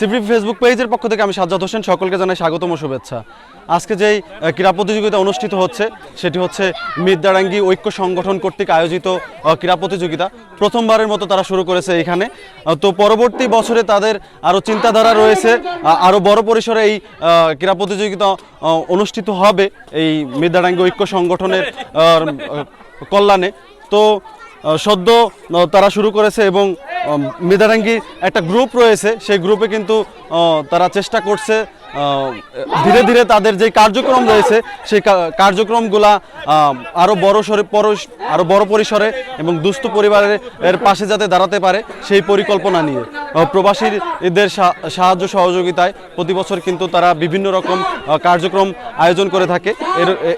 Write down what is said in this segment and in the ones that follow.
CP Facebook পেজের পক্ষ থেকে আমি সাজ্জাদ হোসেন সকলকে জানাই স্বাগতম শুভেচ্ছা। আজকে যেই ক্রীড়া প্রতিযোগিতা অনুষ্ঠিত হচ্ছে, সেটি হচ্ছে মির্দারাঙ্গি ঐক্য সংগঠন কর্তৃক আয়োজিত ক্রীড়া প্রতিযোগিতা। প্রথমবারের মতো তারা শুরু করেছে এখানে। তো পরবর্তী বছরে তাদের আরও চিন্তাধারা রয়েছে আরও বড় পরিসরে এই ক্রীড়া প্রতিযোগিতা অনুষ্ঠিত হবে এই মির্দারাঙ্গি ঐক্য সংগঠনের কল্যাণে। তো সদ্য তারা শুরু করেছে এবং মেদারাঙ্গি একটা গ্রুপ রয়েছে, সেই গ্রুপে কিন্তু তারা চেষ্টা করছে ধীরে ধীরে তাদের যে কার্যক্রম রয়েছে, সেই কার্যক্রমগুলা আরও বড় সরে, পরশ- আরও বড় পরিসরে এবং দুস্থ পরিবারের, এর পাশে যাতে দাঁড়াতে পারে, সেই পরিকল্পনা নিয়ে। প্রবাসীদের সাহায্য সহযোগিতায় প্রতি বছর কিন্তু তারা বিভিন্ন রকম কার্যক্রম আয়োজন করে থাকে।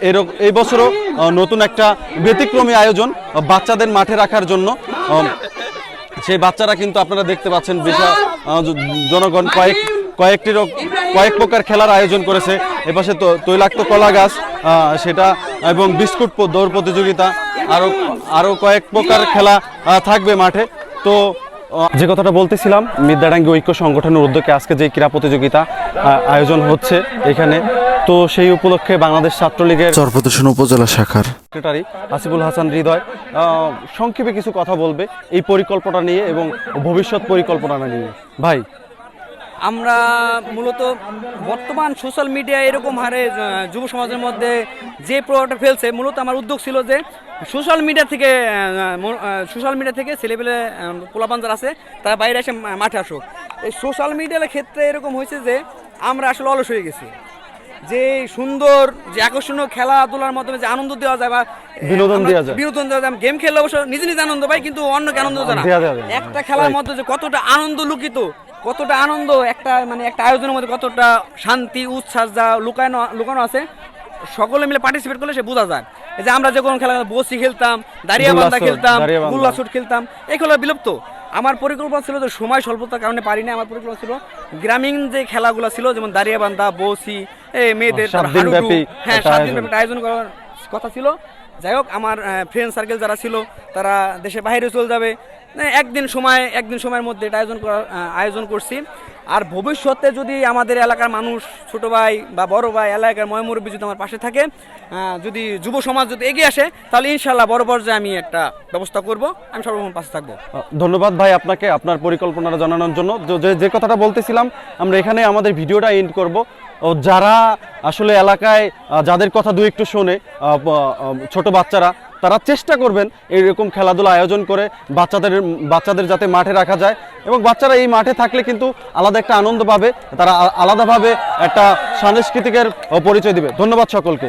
এর এই বছরও নতুন একটা ব্যতিক্রমী আয়োজন বাচ্চাদের মাঠে রাখার জন্য সেই বাচ্চারা কিন্তু আপনারা দেখতে পাচ্ছেন বিশাল জনগণ কয়েক কয়েকটি কয়েক প্রকার খেলার আয়োজন করেছে। এপাশে তৈলাক্ত কলা গাছ সেটা, এবং বিস্কুট দৌড় প্রতিযোগিতা আরও আরও কয়েক প্রকার খেলা থাকবে মাঠে। তো যে কথাটা বলতেছিলাম, মিদ্যাডাঙ্গি ঐক্য সংগঠনের উদ্যোগে আজকে যে ক্রীড়া প্রতিযোগিতা আয়োজন হচ্ছে এখানে তো সেই উপলক্ষে বাংলাদেশ ছাত্রলীগের চরপ্রদর্শন উপজেলা শাখার সেক্রেটারি আসিফুল হাসান হৃদয় সংক্ষেপে কিছু কথা বলবে এই পরিকল্পনা নিয়ে এবং ভবিষ্যৎ পরিকল্পনা নিয়ে। ভাই। আমরা মূলত বর্তমান সোশ্যাল মিডিয়া এরকম হারে যুব সমাজের মধ্যে যে প্রভাবটা ফেলছে মূলত আমার উদ্যোগ ছিল যে সোশ্যাল মিডিয়া থেকে সোশ্যাল মিডিয়া থেকে ছেলেপেলে পোলাপান যারা আছে তারা বাইরে এসে মা- মাঠে আসুক। এই সোশ্যাল মিডিয়ার ক্ষেত্রে এরকম হয়েছে যে আমরা আসলে অলস হয়ে গেছি। যে সুন্দর যে আকর্ষণীয় খেলাধুলার মাধ্যমে যে আনন্দ দেওয়া যায় বা বিনোদন দেওয়া যায়। বিনোদন দেওয়া যায় গেম খেললে অবশ্য নিজে নিজে আনন্দ পাই কিন্তু অন্যকে আনন্দ না। একটা খেলার মধ্যে যে কতটা আনন্দ লুকিত কতটা আনন্দ একটা মানে একটা আয়োজনের মধ্যে কতটা শান্তি উচ্ছ্বাস যা লুকানো লুকানো আছে সকলে মিলে পার্টিসিপেট করলে সে বোঝা যায় এই যে আমরা যে কোনো খেলা বসি খেলতাম দাঁড়িয়ে বান্ধা খেলতাম। গুল্লা শুট খেলতাম এই খেলা বিলুপ্ত আমার পরিকল্পনা ছিল যে সময় স্বল্পতার কারণে পারি না আমার পরিকল্পনা ছিল গ্রামীণ যে খেলাগুলো ছিল যেমন দাঁড়িয়ে বান্ধা বসি এই মেয়েদের হ্যাঁ সাত আয়োজন। দিন ব্যাপী আয়োজন করার কথা ছিল। যাই হোক আমার ফ্রেন্ড সার্কেল যারা ছিল তারা দেশের বাইরে চলে যাবে। মানে একদিন সময় একদিন সময়ের মধ্যে এটা আয়োজন করার আয়োজন করছি। আর ভবিষ্যতে যদি আমাদের এলাকার মানুষ ছোট ভাই বা বড় ভাই এলাকার ময়মুরব্বী যদি আমার পাশে থাকে যদি যুব সমাজ যদি এগিয়ে আসে তাহলে ইনশাল্লাহ বড় পর্যায়ে আমি একটা ব্যবস্থা করব। আমি সর্বপ্রথম পাশে থাকব। ধন্যবাদ ভাই আপনাকে আপনার পরিকল্পনাটা জানানোর জন্য। যে- কথাটা বলতেছিলাম আমরা এখানে আমাদের ভিডিওটা এন্ড করব। যারা আসলে এলাকায় যাদের কথা দু একটু শোনে ছোট বাচ্চারা, তারা চেষ্টা করবেন এইরকম খেলাধুলা আয়োজন করে বাচ্চাদের বাচ্চাদের যাতে মাঠে রাখা যায় এবং বাচ্চারা এই মাঠে থাকলে কিন্তু আলাদা একটা আনন্দ পাবে, তারা আলাদাভাবে একটা সাংস্কৃতিকের পরিচয় দিবে। ধন্যবাদ সকলকে।